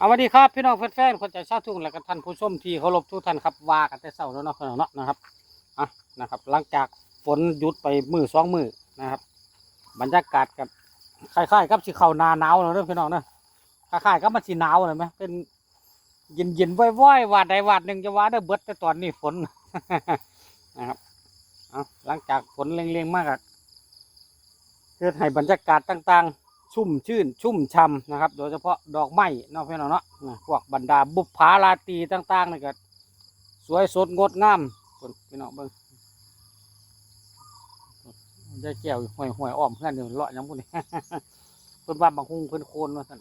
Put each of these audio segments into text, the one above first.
เอาวัสดีครับพี่น้องแฟนๆคนใจชาติทุ่งและก็ท่านผู้ชมที่เคารพทุกท่านครับว่ากันแต่เช้าแล้วเนาะพี่น้องเนาะนะครับอะนะครับ หลังจากฝนหยุดไปมือสองมือนะครับ บรรยากาศกับคล้ายๆกับสีเขานาหนาวแล้วเนาะพี่น้องเนาะคล้ายๆกับมันสีหนาวเลยไหมเป็นเย็นเย็นๆว่อยๆวาดใดวาดหนึ่งจะว่าได้เบิดแต่ตอนนี้ฝนนะครับเอาหลังจากฝนเร่งๆมากอะเพื่อให้บรรยากาศต่าง ๆ ชุ่มชื่นชุ่มช่ำนะครับ โดยเฉพาะดอกไม้เนาะพี่น้องเนาะพวกบรรดาบุปผาราตีต่างๆนี่ก็สวยสดงดงามคนพี่น้องเบิ่งยายแก้วห่วยห่วยอ้อมเพื่อนอยู่เลาะยังพวกนี้เพิ่นว่าบางคงเพิ่นโคนว่าซั่น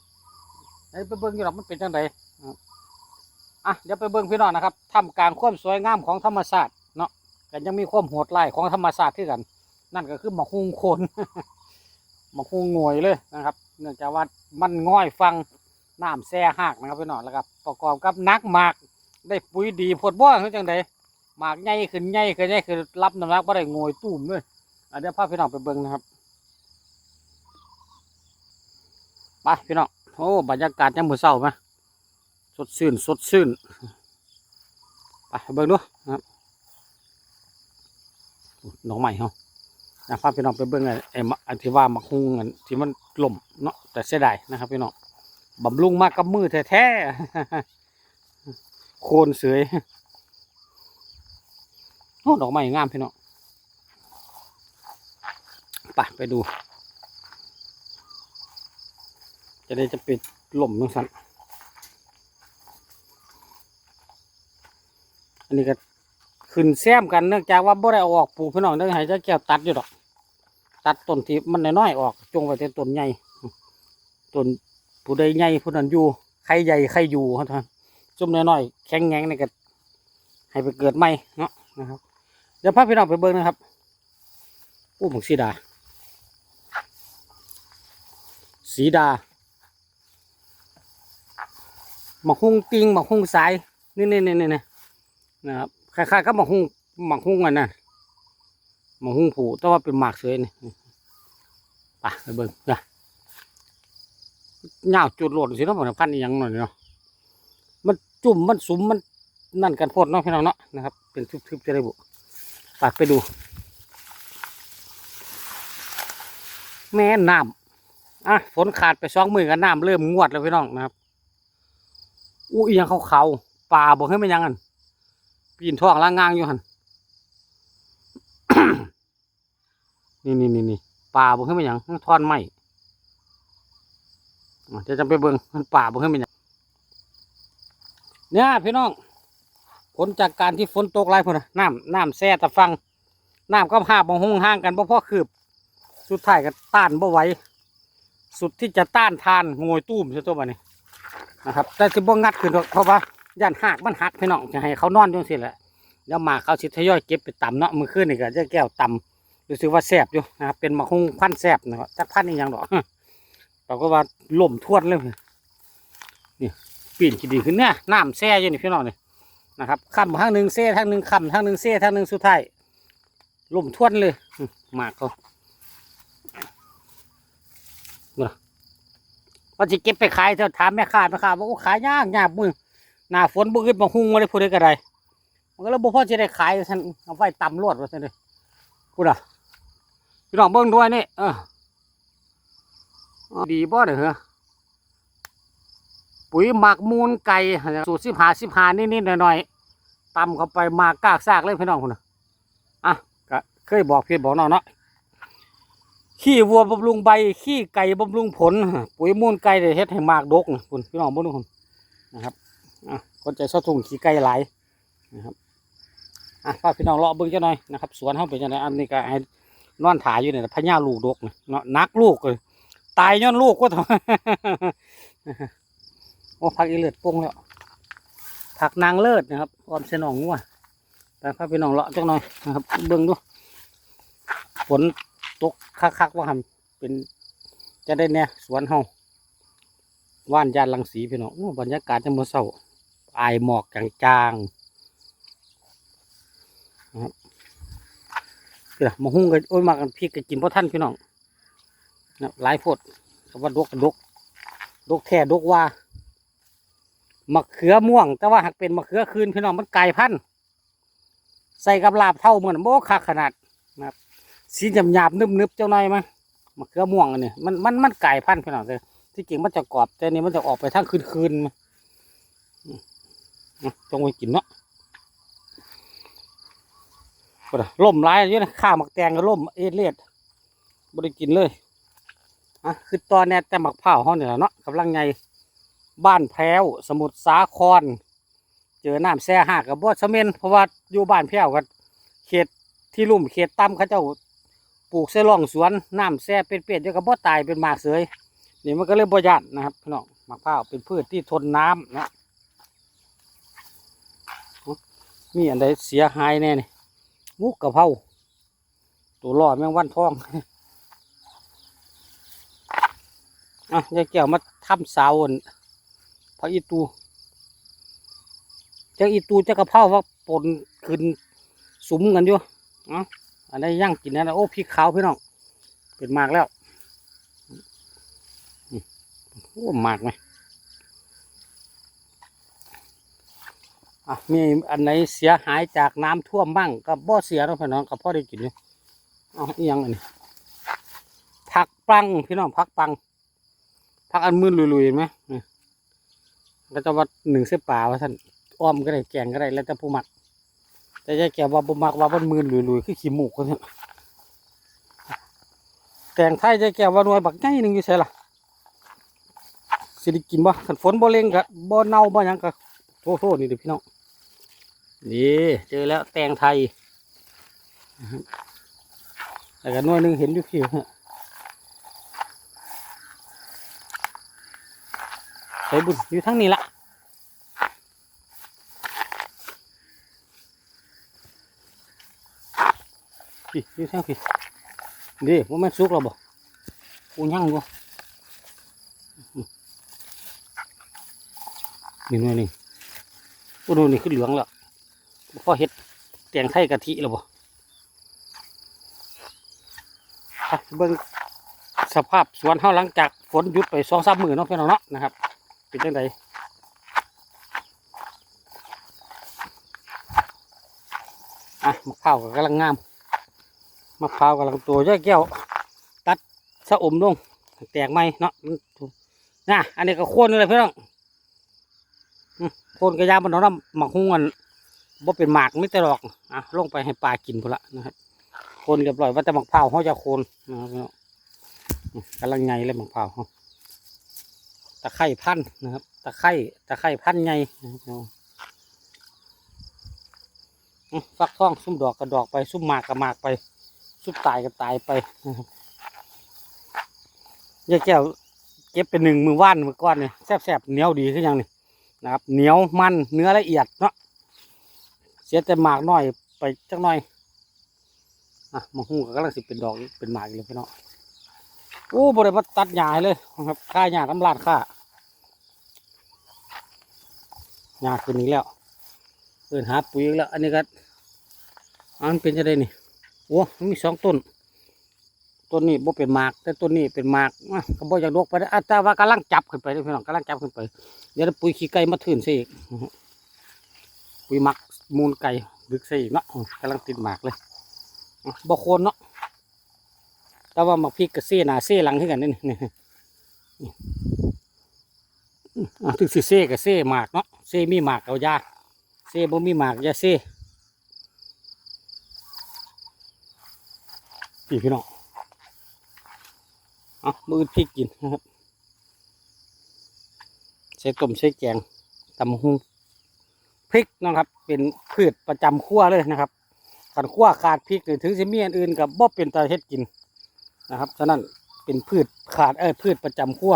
ไอ้ไปเบิ่งอยู่หรอกมันเป็นจังไดนะครับอะเดี๋ยวไปเบิ่งพี่น้องนะครับทำกลางความสวยงามของธรรมชาติเนาะก็ยังมีความโหดร้ายของธรรมชาติที่กัน นั่นก็คือหมอกฮุงโคน มอกฮุงงวยเลยนะครับ เนื่องจากว่ามันง่อยฟังน้ำแซ่หักนะครับพี่น้องแล้วก็ประกอบกับนักหมากได้ปุ๋ยดีพดบ่คือจังไดหมากใหญ่ขึ้นใหญ่ขึ้นใหญ่ขึ้นรับน้ำหนักบ่ได้งวยตุ้มเลยอะเดี๋ยวพาพี่น้องไปเบิ่งนะครับไปพี่น้องโอ้บรรยากาศยังมือเศร้าไหมสดชื่นสดชื่นไปเบิ่งดูนะครับน้องใหม่เฮา นะพาพี่น้องไปเบิ่งไอ้ไอ้มะไอ้ที่ว่ามักฮุงอันที่มันล่มเนาะแต่เสียดายนะครับพี่น้องบำรุงมากกับมือแท้ๆโคนเสยโอ้ดอกไม้งามพี่น้องไปไปดู จะได้จะปิดล่มนังสันอันนี้ก็ขึ้นแซมกันเนื่องจากว่าบ่ได้เอาออกปลูกพี่น้องเนื่องห้เจ้าแก้วตัดอยู่ดอก ตัดต้นที่มันน้อยๆออก จงไว้แต่ต้นใหญ่ต้นผู้ใดใหญ่ผู้นั้นอยู่ใครใหญ่ใครอยู่ครับท่านจุ่มน้อยๆแข็งแงงนี่ก็ให้ไปเกิดใหม่เนาะนะครับ เดี๋ยวพาพี่น้องไปเบิ่งนะครับอู้หมกสีดา สีดาหมักฮุ้งติงหมักฮุ้งสายนี่นี่นี่นี่นะครับคล้ายๆกับหมักฮุ้งหมักฮุ้งอันนั้น มากหุ้งผูแต่ว่าเป็นหมากเสยนี่ไปไปเบิ่งนะเงาวจุดโหลดสิเนาะมันพันอีหยังหน่อยเนาะมันจุ่มมันสุมมันนั่นกันโพดเนาะพี่น้องเนาะนะครับ เป็นทึบๆจะได้บุไปไปดู แม่น้ำอะฝนขาดไปสองมือกันน้ำเริ่มงวดแล้วพี่น้องนะครับอู้อีหยังเขาวๆปลาบอกให้มันยังอันปีนท้องล่างงางอยู่หัน นี่นี่นี่นี่ป่าบ่ขึ้นไปหยังมันทอนไม้อะเดี๋ยวจะไปเบิ่งมันป่าบ่ขึ้นไปหยังเนี่ยพี่น้อง ผลจากการที่ฝนตกหลายพุ่นน่ะน้ำน้ำแซ่ตะฟังน้ำก็หาบางห้องห่างกันบ่พอคืบสุดท้ายก็ต้านบ่ไหวสุดที่จะต้านทานงวยตุ้มใช่ตัวบ่นี้นะครับ แต่สิบ่งัดขึ้นเพราะว่าย่านหักมันหักพี่น้องจะให้เขานอนจังซี่แหละแล้วหมาเขาสิทยอยเก็บไปต่ำเนาะมือขึ้นนี่ก็จะแก้วต่ำ รู้สึกว่าแสบอยู่นะครับเป็นมะฮุงพันแสบนะครับจักพันธุ์นี่ยังดอกเราก็ว่าล่มทวนเลยนี่ปีนขี้ดีขึ้นเนี่ยน้ำแซ่อยู่นี่พี่น้องนี่นะครับคำทางหนึ่งเซ่ทางหนึ่งคำทางหนึ่งเซ่ทางหนึ่งสุดท้ายล่มทวนเลยหมากเขาเนาะว่าจะเก็บไปขายเถอะถามแม่ค้าแม่ค้าบอกว่าขายยากยากมือหน้าฝนบ่อึดมาฮุงมาได้พูดได้ก็ได้มันก็เลยบ่พอจะได้ขายท่านเอาไว้ต่ำรวดว่าซั่นเลยพูด่ะ พี่น้องเบิ้งด้วยนี่เออเอดีบ่เด้อเหรอปุ๋ยหมักมูลไก่สูตรสิบหาสิบหานิดๆหน่อยๆตำเข้าไปมากกากซากเลยพี่น้องคุณนะอะก็เคยบอกพี่บอกน้องเนาะขี้วัวบำรุงใบขี้ไก่บำรุงผล ปุ๋ยมูลไก่ได้เฮ็ดให้หมากดกนะคุณพี่น้องเบิ้งดูคุณนะครับอะคนใจชอบทุ่งขี้ไก่หลายนะครับอะพาพี่น้องเลาะเบิ่งจังหน่อยนะครับ สวนเขาเป็นจังไดอันนี้ก็ให้ นอนถ่ายอยู่เนี่ยพญาลูกดกน่ะเนาะนักลูกเลยตายย้อนลูกก็ทโอ้พักอีเลือดปงแล้วผักนางเลิศนะครับออมเสนองงัวแต่พาพี่น้องเลาะจังหน่อยนะครับ เบิ่งดูฝนตกคักๆว่าทำเป็นจะได้เนี่ยสวนเฮาว่านยานลังสีพี่น้องโอ้บรรยากาศจะมือเศร้าอายหมอกจางๆ เดี๋ยวมาหุ้งกันโอ้ยมากันพี่กันกินเพราะท่านพี่น้องนะหลายโพดก็ว่าดกกันดกดกแท้ดกว่ามะเขือม่วง แต่ว่าหากเป็นมะเขือคืนพี่น้องมันไก่พันธ์ใส่กับลาบเท่าเหมือนโบคักขนาดนะครับสีหยาบหยาบๆนึบๆเจ้าหน่อยมั้ยมะเขือม่วงอันนี้มันมันมันไก่พันธุ์พี่น้องเลยที่จริงมันจะกรอบแต่อันนี้มันจะออกไปทางคืนๆมาอืมอะจงไว้กินเนาะ ล่มร้ายอยู่นะข้าวหมักแตงก็ล่มเอเลียดบ่ได้กินเลยอะคือตอนนี้แต่หมักเผาวเขาเนี่ยแหละเนาะกำลังไงบ้านแพรวสมุทรสาคร เจอน้ำแซ่หากกับบ่อสะเมนเพราะว่าอยู่บ้านแพรวกันเขตที่ลุ่มเขตต่ำเขาเจ้าปลูกเสล่องสวนน้ำแซ่เป็นเป็ดเดี๋ยวก็บ่ตายเป็นหมากเสยนี่มันก็เลยบ่ยานนะครับพี่น้องหมะพร้าเป็นพืชที่ทนน้ำนะมีอันใดเสียหายแน่นี่ มุกกะเพราตัวรอดแมงวันทองอะยายแก้วมาทำเสาอั่นพระอีตูจ้าอีตูเจ้ากระเพราว่าปนขึ้นสุมกันอยู่อะอันนี้ย่างกินนะโอ้พริกขาวพี่น้องเป็นหมากแล้วโอ้หมากไหม อะมีอันไหนเสียหายจากน้ำท่วมบ้างก็บ่เสียแล้วพี่น้องก็พอได้กินอยู่เอาอีหยังอันนี้ผักปังพี่น้องผักปังพักอันมืนลุยๆเห็นไหมนี่แล้วจะว่าหนึ่งเส้นป่าว่าท่านอ้อมก็ได้แกงก็ได้แล้วแต่ผู้มักแต่ยายแกว่าผู้มักว่ามันมืนลุยๆคือขี้หมูกเขาเนี่ยแกงไทยยายแกว่าหน่วยบักใหญ่หนึ่งอยู่ใช่ล่ะสิได้กินบ่ขันฝนบ่เล็งกะบ่เน่าบ่ยังกะโทษโทษนี่เดี๋ยวพี่น้อง นี่เจอแล้วแตงไทยแต่ก็หน่วยหนึ่งเห็นอยู่ผิวฮะไปบุญอยู่ทั้งนี้ละพี่อยู่ทั้งพี่ดีว่าแม่นสุกแล้วบ่กูยั่งบ่นี่น่อยหนึงโอ้โหนี่คือเหลืองแล้ว พอเฮ็ดแตงไทยกะทิแล้วบ่เบิ่งสภาพสวนเฮาหลังจากฝนหยุดไปสองสามมื้อเนาะพี่น้องเนาะนะครับ เป็นจังไดอะมะพร้าวกำลังงามมะพร้าวกำลังตัวย่อยแก้ว ตัดสะอมลงแตกไหมเนาะนถูกนะอันนี้ก็โค่นเลยพี่น้องโค่นกระยามันเนาะหมักหุ้งอัน บ่เป็นหมากไม่แต่หรอกอะลงไปให้ปลากินพุ่นละนะครับโคนเรียบร้อยว่าแต่หมะพร้าเขาจะโคนนะครับกำลังไงเลยหมะพร้าเขาตะไคร่พันธุ์นะครับ ตะไคร่ตะไคร่พันธุ์ไงนะครับฟักทองซุ่มดอกกระดอกไปซุ่มหมากกระหมากไปซุ่มตายก็ตายไปนะครับยายแก้วเก็บเป็นหนึ่งมือว่านมือก้อนเนี่ยแซ่บๆเหนียวดีขึ้นยังนี่นะครับเหนียวมันเนื้อละเอียดเนาะ เสียแต่หมากน้อยไปจักหน่อยอะมาหูก็กำลังสิเป็นดอกเป็นหมากอีกเลยพี่น้องโอ้บริมาตัดหญ้าเลยนะครับค่าหญ้าน้ำลาดค่าหญ้าขึ้นอีกแล้วเอินหาปุ๋ยแล้ว อันนี้ก็อันเป็นจะได้นี่โอ้มันมีสองต้นต้นนี้บ่เป็นหมาก แต่ต้นนี้เป็นหมากอะก็บ่อยากลวกไปได้อะแต่ว่ากำลังจับขึ้นไปเด้อพี่น้องกำลังจับขึ้นไป เดี๋ยวปุ๋ยขี้ไก่มาถืนซะอีกปุ๋ยหมัก มูลไก่ดึกซะอีกเนาะกำลังติดหมากเลยบ่โคนเนาะแต่ว่ามักพริกกับเซ่หนาเซ่หลังให้กันนี่นี่อะถึงสิเซ่กับเซ่หมากเนาะเซ่มีหมากเอายาเซ่บ่มีหมากยาเซ่พี่พี่น้องเอามือพริกกินนะครับใส่ต้มใส่แกงตำหุง พริกนะครับ เป็นพืชประจำครัวเลยนะครับขันครัวขาดพริกหรือถึงสิมีอันอื่นกับบ่เป็นตาเฮ็ดกินนะครับฉะนั้นเป็นพืชขาดเออพืชประจำขั้ว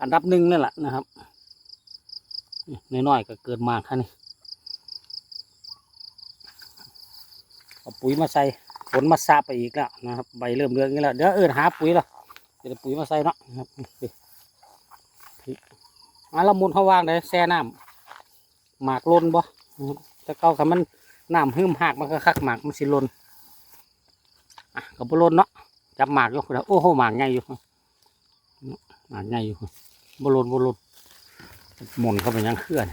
อันดับหนึ่งนั่นแหละนะครับนี่น้อยๆก็เกิดมากท่านี่เอาปุ๋ยมาใส่ฝนมาซาไปอีกแล้วนะครับใบเริ่มเรืองอย่างนี้แล้วเดี๋ยวเอินหาปุ๋ยแล้วเดี๋ยวปุ๋ยมาใส่เนาะนะครับอะล้วมุนเขาวางเลยแช่น้ำ หมากล้นบ่นะครับแต่เก่าคันมันน้ำหึมหักมันก็คักหมากมันสิล้นอะกับบ่ลนเนาะจับหมากอยู่แล้วโอ้โหหมากใหญ่อยู่หมากใหญ่อยู่บอลนบอลนหมุนเข้าไปยังเคลื่อน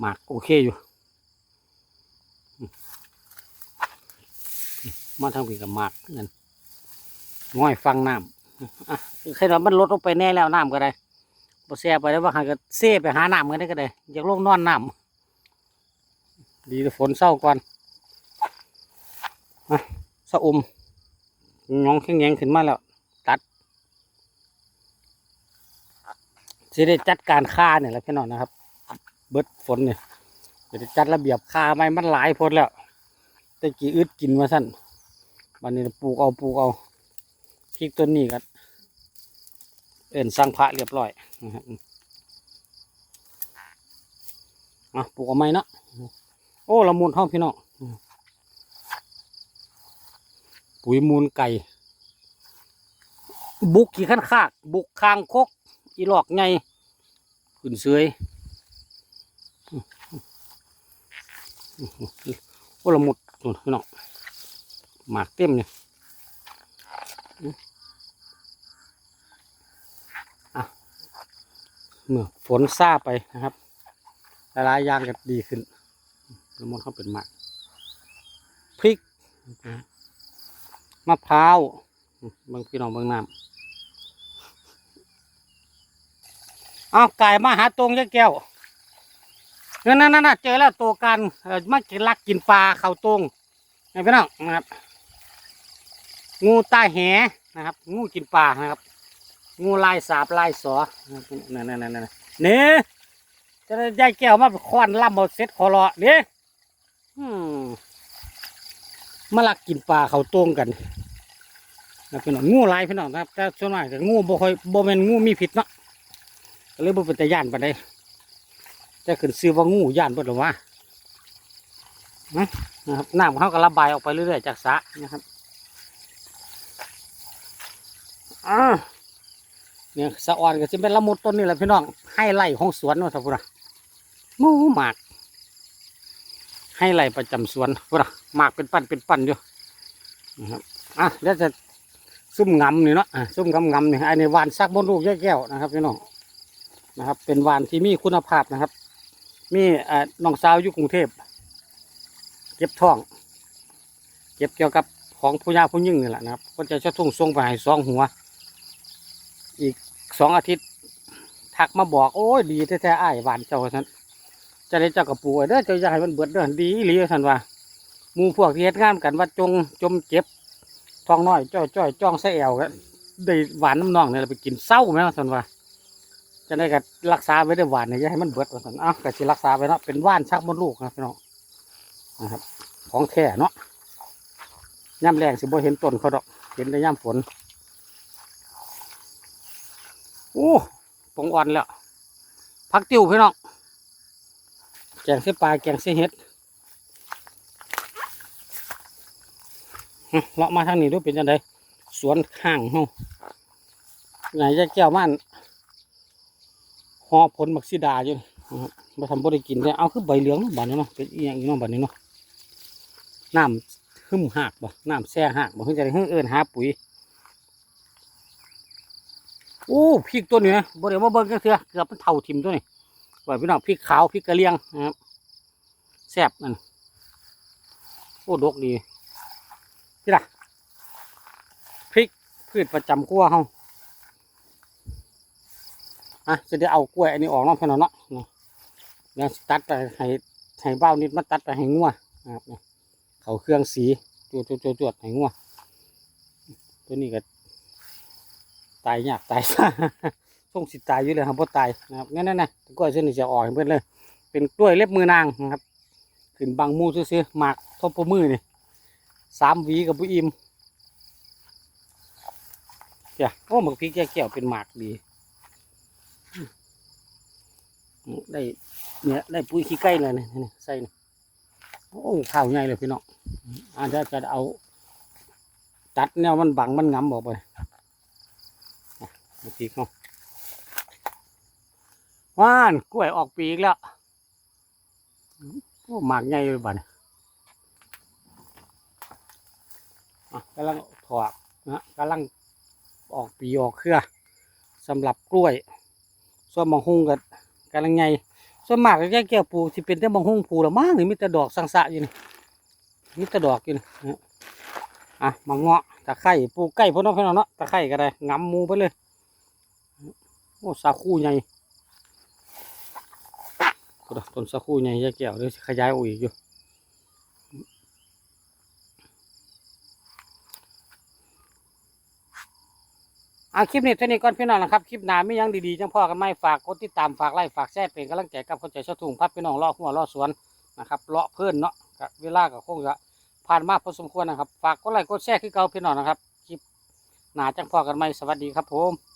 หมากโอเคอยู่มาทางผีกับหมากเงินง่อยฟังน้ำอะใครว่ามันลดลงไปแน่แล้วน้ำก็ได้ บ่แซ่ไปแล้วว่าหาก็เซ่ไปหาน้ำกันได้ก็ได้อยากลงนอนน้ำดีแต่ฝนเศร้าก่อนสะอมหยองแข็งแยงขึ้นมาแล้ว ตัดสิได้จัดการค่าเนี่ยแหละพี่น้องนะครับ เบิดฝนเนี่ยจะได้จัดระเบียบค่าไม่มันหลายพ้นแล้วแต่กี่อึดกินมาสั้นวันนี้ปลูกเอาปลูกเอาพริกต้นนี้กัน เอินสร้างพระเรียบร้อยนะครับอะปลูกเอาไมเนะโอ้ละมุนห้องพี่น้องปุ๋ยมูลไก่ บุกขี่ขั้นคากบุกคางคก อีหลอกไงขึ้นเสยโอ้ละมุดนู่นพี่น้องหมากเต็มเนี่ยอะ เมื่อฝนซาไปนะครับหลายๆอย่างก็ดีขึ้นละมุดเขาเป็นหมากพริกมะพร้าวบางพี่น้องบางน้ำเอาไก่มาหาตรงยายแก้วนั่นนั่นนั่นเจอแล้วตัวกันมากินลักกินปลาเข่าตรงนี่พี่น้องนะครับ งูใต้แหนะครับ งูกินปลานะครับ งูลายสาบลายสอนั่นนั่นนั่นนั่นเนี่ยจะได้แก้วมาควันล่ำเอาเซ็ตคอรอเนี่ยมาลักกินปลาเขาตรงกันนะพี่น้องงูลายพี่น้องนะครับแต่ส่วนมากจะงูบ่ค่อยบ่เป็นงูมีพิษเนาะก็เลยบ่เป็นตาย่านปานใดจะขึ้นซื้อว่างูย่านบิดหรอวะนะนะครับน้ำเขาก็ระบายออกไปเรื่อยๆจากสระนะครับอ่า เนี่ยสะอ่อนก็จะเป็นละมุดต้นนี่แหละพี่น้องให้ไล่ของสวนว่าสักพุระหมูหมาก ให้ไล่ประจำสวนพุระหมากเป็นปั้นเป็นปั้นอยู่นะครับอะแล้วจะซุ่มงำนี่เนาะซุ่มงำงำนี่ไอ้ในวานซักบนลูกแก้วนะครับพี่น้องนะครับ เป็นวานที่มีคุณภาพนะครับ มีอ่อน้องสาวอยู่กรุงเทพเก็บท้อง เก็บเกี่ยวกับของผู้ยาผู้ยิ่งนี่แหละนะครับก็จะชดทุ่งทรงไปให้สองหัว สองอาทิตย์ทักมาบอกโอ้ยดีแท้ๆอ้ายหวานเจ้าท่านจะได้เจ้ากระปูเด้อเจ้าอยากให้มันเบิดเด้อดีหลีท่านว่ามูพวกที่เฮ็ดงานกันว่าจงจมเจ็บท้องน้อยจ้อยจ้อยจ้องใส่แอวกันได้หวานน้ำนองเนี่ยเราไปกินเศร้าไหมท่านว่าจะได้ก็รักษาไว้ได้หวานเนี่ยอย่าให้มันเบิดว่าซั่นอ้าวก็สิรักษาไว้เนาะเป็นว่านชักมดลูกนะพี่น้องนะครับ ของแท้เนาะย่ำแรงสิบ่เห็นต้นเขาดอกเห็นแต่ย่ำฝน อ้ปงอ่อนแล้วพักติวพี่น้องแกงเส้ปลาแกงเส้เห็ดเลาะมาทางนี้ดูเป็นยังไงสวนข้างเฮาไหนจะแก้วมันหอผลมักซิดาอยู่นะมาทำบ่ได้กินเลยเอาคือใบเหลืองเนาะบัดนี้เนาะเป็นอีหยังอีกเนาะบัดนี้เนาะน้ำหึมหักบ่น้ำแช่หักบ่เพิ่งจะได้เพิ่งเอิ้นหาปุ๋ย โอ้พริกตัวนี้นะบ่ได้มาเบิ่งกันเถอะเกือบมันเท่าทิมตัวนี้ไว้พี่น้องพริกขาวพริกกระเลียงนะครับแซ่บนั่นโอ้ดกดีนี่ล่ะพริกพืชประจำครัวเฮาอะจะได้เอากล้วยอันนี้ออกเนาะพี่น้องเนาะนี่เดี๋ยวตัดไปให้ให้เบ้านิดมาตัดไปให้งัวนะครับเขาเครื่องสีจวดจวดจวดจวดให้งัวตัวนี้ก็ ตายยากตายซะส่งสิตายอยู่เลยครับพ่ตายนะครับงั้นนั่นนะกล้วยเส้นนี้จะอ่อกให้เพื่อนเลย เป็นกล้วยเล็บมือนางนะครับขึ้นบางมูซื้อๆหมากทบปมือนี่สามวีกับผู้อิมเจ้าโอ้หมึกพริกแก้วเป็นหมากดีได้เนี่ยได้ปุ๋ยขี้ไก่เลยนี่ใส่นี่โอ้ข้าวใหญ่เลยพี่น้องอาจจะจะเอาตัดแนวมันบังมันงำออกไป อะเอาพริกเนาะว่านกล้วยออกปีกแล้วโอ้หมากใหญ่เลยบ้านกำลังถอดนะกำลังออกปีออกเครือสำหรับกล้วย ส่วนบางฮุงกับกำลังไงส่วนมากก็แก่แก้วปูที่เป็นแต่บางฮุงปูละมากหรือมีแต่ดอกสังสะอยู่นี่มีแต่ดอกอยู่นี่นะอะมาเงาะตะไคร่ปูใกล้พ่อน้องพี่น้องเนาะตะไคร่ก็ได้งำมูไปเลย อ้สาคูใหญ่ต้นสาคูใหญ่แก่แก้วเดี๋ยวสิขยายออกอีกอยู่อะคลิปนี้เท่านี้ก่อนพี่น้องนะครับ คลิปหน้าไม่ยังดีๆจังพ่อกันไม่ฝากกดติดตามฝากไลค์ฝากแชร์เป็นกำลังใจกับคนใจชาวทุ่งพับพี่น้องเลาะหัวเลาะสวนนะครับเลาะเพื่อนเนาะกับเวลาก็คงจะผ่านมากพอสมควรนะครับ ฝากกดไลค์กดแชร์คือเก่าพี่น้องนะครับ คลิปหน้าจังพ่อกันไม่สวัสดีครับผม